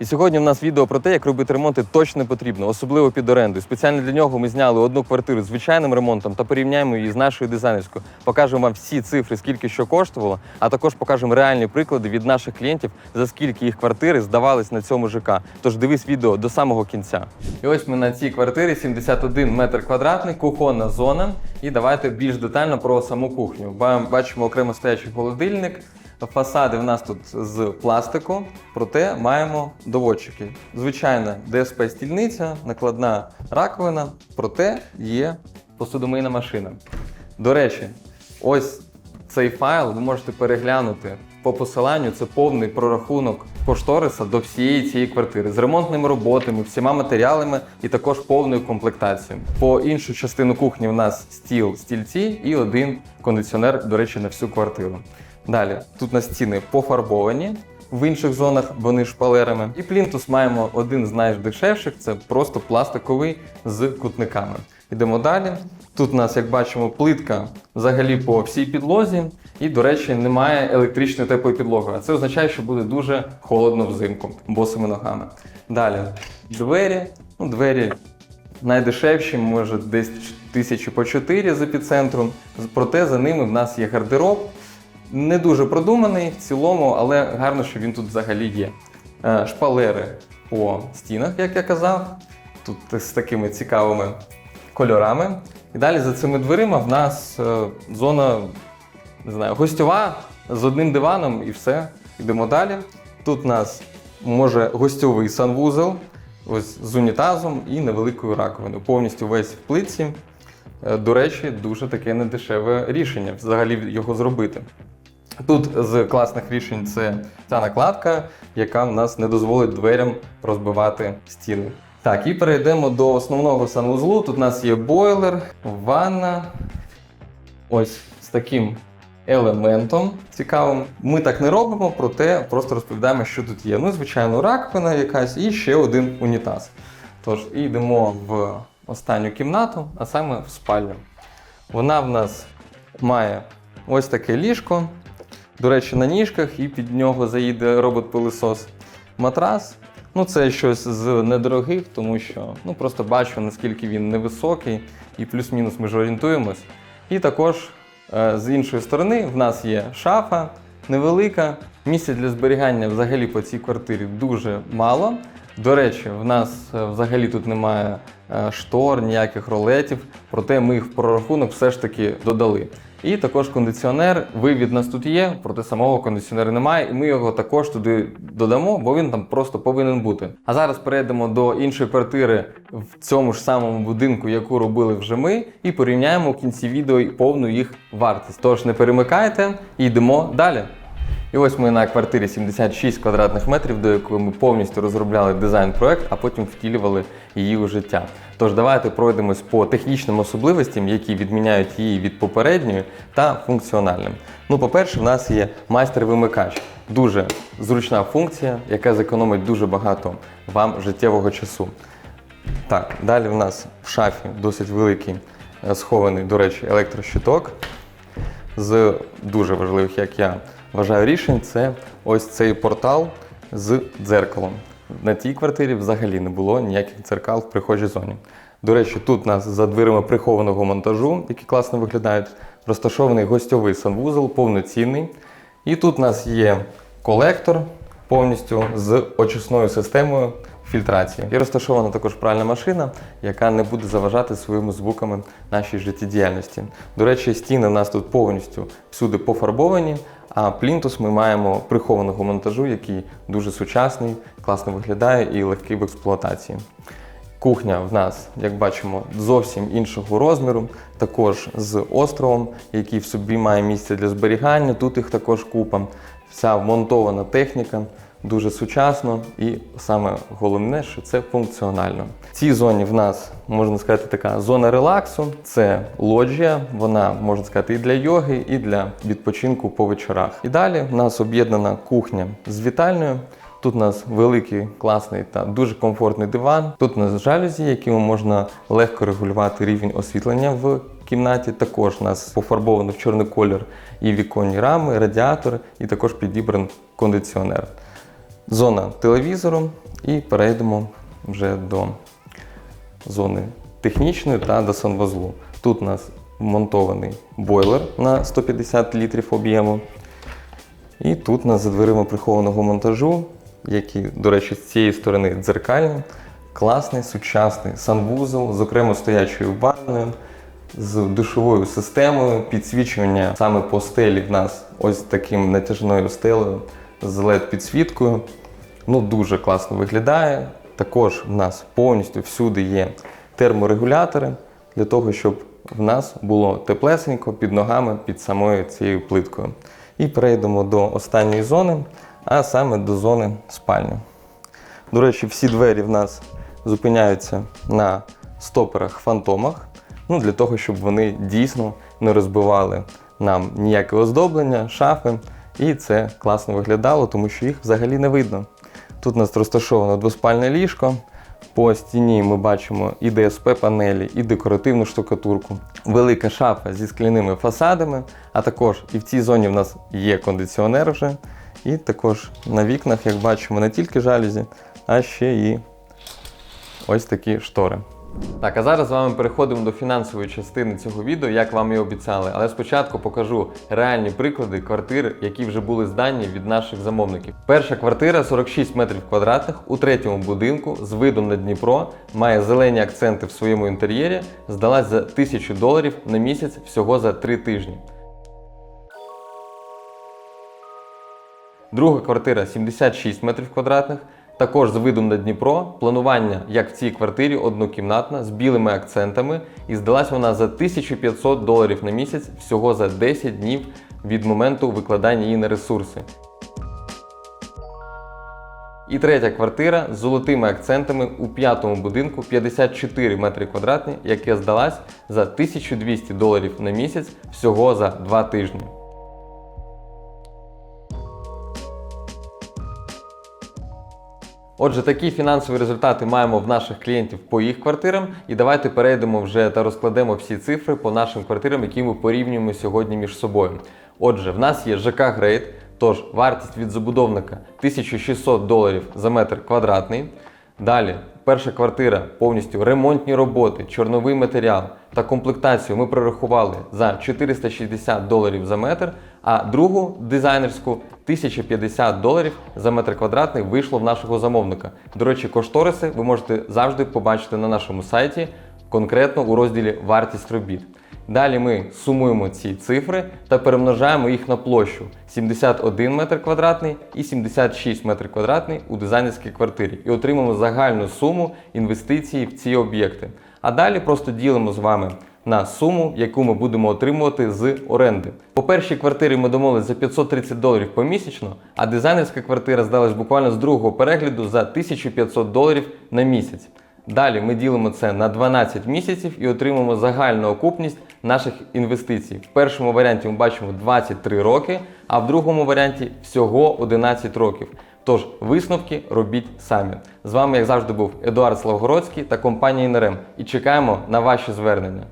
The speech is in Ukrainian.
І сьогодні в нас відео про те, як робити ремонти точно потрібно, особливо під оренду. Спеціально для нього ми зняли одну квартиру з звичайним ремонтом та порівняємо її з нашою дизайнерською. Покажемо вам всі цифри, скільки що коштувало, а також покажемо реальні приклади від наших клієнтів, за скільки їх квартири здавались на цьому ЖК. Тож дивись відео до самого кінця. І ось ми на цій квартирі 71 метр квадратний, кухонна зона. І давайте більш детально про саму кухню. Бачимо окремо стоячий холодильник. Фасади в нас тут з пластику, проте маємо доводчики. Звичайна ДСП стільниця, накладна раковина, проте є посудомийна машина. До речі, ось цей файл ви можете переглянути по посиланню. Це повний прорахунок кошториса до всієї цієї квартири з ремонтними роботами, всіма матеріалами і також повною комплектацією. По іншу частину кухні в нас стіл, стільці і один кондиціонер, до речі, на всю квартиру. Далі тут на стіни пофарбовані. В інших зонах вони шпалерами. І плінтус маємо один з найдешевших, це просто пластиковий з кутниками. Йдемо далі. Тут у нас, як бачимо, плитка взагалі по всій підлозі, і, до речі, немає електричної теплої підлоги. А це означає, що буде дуже холодно взимку босими ногами. Далі двері. Ну, двері найдешевші, може десь тисячі по 4 з епіцентром. Проте за ними в нас є гардероб. Не дуже продуманий в цілому, але гарно, що він тут взагалі є. Е, Шпалери по стінах, як я казав, тут з такими цікавими кольорами. І далі за цими дверима в нас е, зона не знаю, гостьова з одним диваном і все. Йдемо далі. Тут у нас може гостьовий санвузол, ось з унітазом і невеликою раковиною. Повністю весь в плитці. Е, До речі, дуже таке недешеве рішення взагалі його зробити. Тут з класних рішень це ця накладка, яка в нас не дозволить дверям розбивати стіни. Так, і перейдемо до основного санвузлу. Тут у нас є бойлер, ванна. Ось з таким елементом цікавим. Ми так не робимо, проте просто розповідаємо, що тут є. Ну, звичайно, раковина якась і ще один унітаз. Тож і йдемо в останню кімнату, а саме в спальню. Вона в нас має ось таке ліжко. До речі, на ніжках, і під нього заїде робот-пилисос. Матрас. Ну, це щось з недорогих, тому що ну, просто бачу, наскільки він невисокий, і плюс-мінус ми ж орієнтуємось. І також е, з іншої сторони в нас є шафа невелика. Місця для зберігання взагалі по цій квартирі дуже мало. До речі, в нас е, взагалі тут немає е, штор, ніяких ролетів, проте ми їх в прорахунок все ж таки додали. І також кондиціонер. Вивід нас тут є, проте самого кондиціонера немає, і ми його також туди додамо, бо він там просто повинен бути. А зараз перейдемо до іншої квартири в цьому ж самому будинку, яку робили вже ми, і порівняємо в кінці відео повну їх вартість. Тож не перемикайте і йдемо далі. І ось ми на квартирі 76 квадратних метрів, до якої ми повністю розробляли дизайн-проект, а потім втілювали її у життя. Тож давайте пройдемось по технічним особливостям, які відміняють її від попередньої та функціональним. Ну, по-перше, в нас є майстер-вимикач. Дуже зручна функція, яка зекономить дуже багато вам життєвого часу. Так, далі в нас в шафі досить великий е, схований, до речі, електрощиток. З дуже важливих, як я вважаю, рішень це ось цей портал з дзеркалом. На тій квартирі взагалі не було ніяких дзеркал в прихожій зоні. До речі, тут у нас за дверима прихованого монтажу, які класно виглядають, розташований гостьовий санвузол, повноцінний. І тут у нас є колектор повністю з очисною системою фільтрації. І розташована також пральна машина, яка не буде заважати своїми звуками нашій життєдіяльності. До речі, стіни у нас тут повністю всюди пофарбовані, а плінтус ми маємо прихованого монтажу, який дуже сучасний, класно виглядає і легкий в експлуатації. Кухня в нас, як бачимо, зовсім іншого розміру, також з островом, який в собі має місце для зберігання. Тут їх також купа. Вся вмонтована техніка, дуже сучасно і саме головне, що це функціонально. В цій зоні в нас можна сказати така зона релаксу. Це лоджія. Вона можна сказати і для йоги, і для відпочинку по вечорах. І далі в нас об'єднана кухня з вітальною. Тут у нас великий, класний та дуже комфортний диван. Тут у нас жалюзі, якими можна легко регулювати рівень освітлення в кімнаті. Також у нас пофарбовано в чорний колір і віконні рами, радіатори, і також підібран кондиціонер. Зона телевізору, І перейдемо вже до зони технічної та до санвузлу. Тут у нас вмонтований бойлер на 150 літрів об'єму. І тут у нас за дверима прихованого монтажу, які, до речі, з цієї сторони дзеркальні, класний сучасний санвузол з окремо стоячою ванною, з душовою системою, підсвічування саме по стелі в нас ось таким натяжною стелею з LED-підсвіткою. Ну, дуже класно виглядає. Також в нас повністю всюди є терморегулятори для того, щоб в нас було теплесенько під ногами під самою цією плиткою. І перейдемо до останньої зони, а саме до зони спальні. До речі, всі двері в нас зупиняються на стоперах-фантомах, ну, для того, щоб вони дійсно не розбивали нам ніяке оздоблення, шафи. І це класно виглядало, тому що їх взагалі не видно. Тут у нас розташовано двоспальне ліжко. По стіні ми бачимо і ДСП-панелі, і декоративну штукатурку. Велика шафа зі скляними фасадами, а також і в цій зоні в нас є кондиціонер вже. І також на вікнах, як бачимо, не тільки жалюзі, а ще і ось такі штори. Так, а зараз з вами переходимо до фінансової частини цього відео, як вам і обіцяли. Але спочатку покажу реальні приклади квартир, які вже були здані від наших замовників. Перша квартира 46 метрів квадратних у третьому будинку з видом на Дніпро, має зелені акценти в своєму інтер'єрі, здалась за 1000 доларів на місяць всього за 3 тижні. Друга квартира 76 метрів квадратних, також з видом на Дніпро. Планування, як в цій квартирі, однокімнатна з білими акцентами, і здалась вона за 1500 доларів на місяць всього за 10 днів від моменту викладання її на ресурси. І третя квартира з золотими акцентами у п'ятому будинку 54 метри квадратні, яка здалась за 1200 доларів на місяць всього за 2 тижні. Отже, такі фінансові результати маємо в наших клієнтів по їх квартирам. І давайте перейдемо вже та розкладемо всі цифри по нашим квартирам, які ми порівнюємо сьогодні між собою. Отже, в нас є ЖК Грейд, тож вартість від забудовника 1600 доларів за метр квадратний. Далі, перша квартира повністю ремонтні роботи, чорновий матеріал та комплектацію ми прорахували за 460 доларів за метр, а другу дизайнерську 1050 доларів за метр квадратний вийшло в нашого замовника. До речі, кошториси ви можете завжди побачити на нашому сайті, конкретно у розділі Вартість робіт. Далі ми сумуємо ці цифри та перемножаємо їх на площу 71 метр квадратний і 76 метр квадратний у дизайнерській квартирі і отримаємо загальну суму інвестицій в ці об'єкти. А далі просто ділимо з вами на суму, яку ми будемо отримувати з оренди. По першій квартирі ми домовились за 530 доларів помісячно, а дизайнерська квартира здалась буквально з другого перегляду за 1500 доларів на місяць. Далі ми ділимо це на 12 місяців і отримуємо загальну окупність наших інвестицій. В першому варіанті ми бачимо 23 роки, а в другому варіанті всього 11 років. Тож висновки робіть самі. З вами, як завжди, був Едуард Славгородський та компанія НРМ. І чекаємо на ваші звернення.